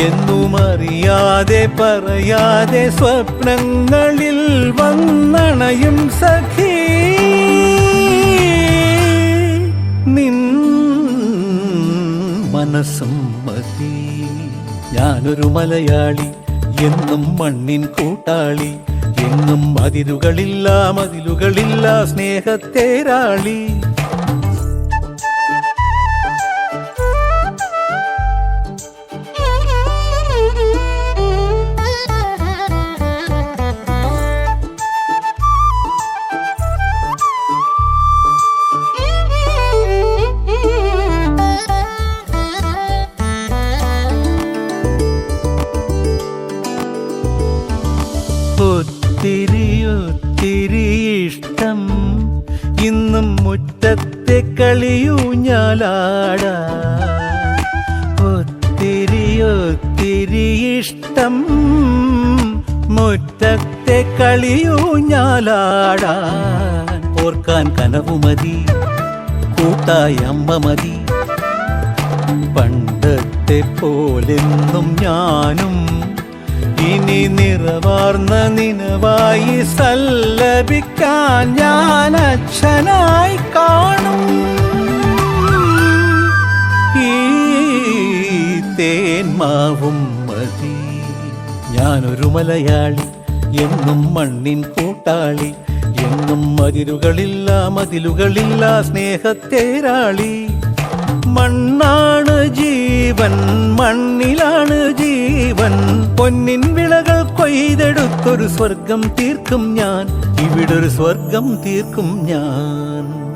എന്നും അറിയാതെ പറയാതെ സ്വപ്നങ്ങളിൽ വന്നണയും സഖി. നിൻ മനസ്സും മതി. ഞാനൊരു മലയാളി എന്നും മണ്ണിൻ കൂട്ടാളി. എന്നും അതിരുകളില്ല മതിലുകളില്ല സ്നേഹത്തേരാളി മുറ്റത്തെ കളിയൂഞ്ഞാലാടാ. ഒത്തിരി ഒത്തിരി ഇഷ്ടം മുറ്റത്തെ കളിയൂഞ്ഞാലാടാൻ ഓർക്കാൻ കനവുമതി കൂട്ടായി അമ്മ മതി. പണ്ടത്തെ പോലെന്നും ഞാനും ഇനി നിറവാർന്ന നിനവായി സല്ലപിക്കാൻ ഞാൻ അച്ഛനായി കാണും. ഈ തേന്മാവും മതി. ഞാനൊരു മലയാളി എന്നും മണ്ണിൻ കൂട്ടാളി എന്നും മതിലുകളില്ല മതിലുകളില്ല സ്നേഹത്തേരാളി. മണ്ണാണ് ജീവൻ മണ്ണിലാണ് ജീവൻ. പൊന്നിൻ വിളകൾ കൊയ്തെടുത്തൊരു സ്വർഗം തീർക്കും ഞാൻ. ഇവിടൊരു സ്വർഗം തീർക്കും ഞാൻ.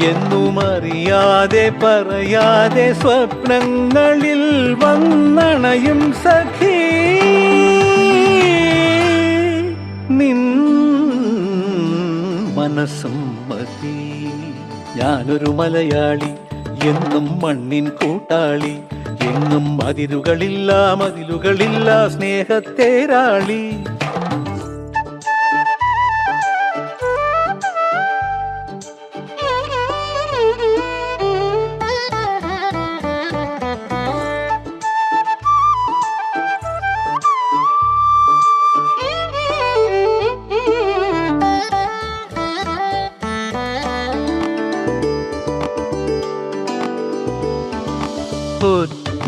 എന്നും അറിയാതെ പറയാതെ സ്വപ്നങ്ങളിൽ വന്നണയും സഖി. നിൻ മനസ്സും മതി. ഞാനൊരു മലയാളി എന്നും മണ്ണിൻ കൂട്ടാളി. എന്നും അതിരുകളില്ല മതിലുകളില്ല സ്നേഹത്തേരാളി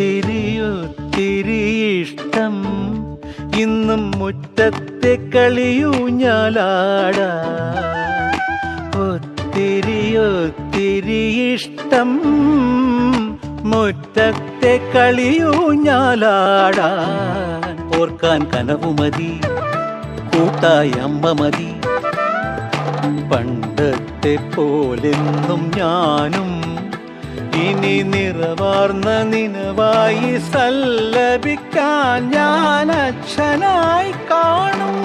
ഒത്തിരി ഇഷ്ടം. ഇന്നും മുറ്റത്തെ കളിയൂഞ്ഞാലാടാ ഒത്തിരി ഒത്തിരി ഇഷ്ടം. മുറ്റത്തെ കളിയൂഞ്ഞാലാടാൻ ഓർക്കാൻ കനവുമതി കൂട്ടായി അമ്മ മതി. പണ്ടത്തെ പോലെന്നും ഞാനും ഇനി നിറവാർന്ന നിനവായി സല്ലപിക്കാൻ ഞാൻ അച്ഛനായി കാണും.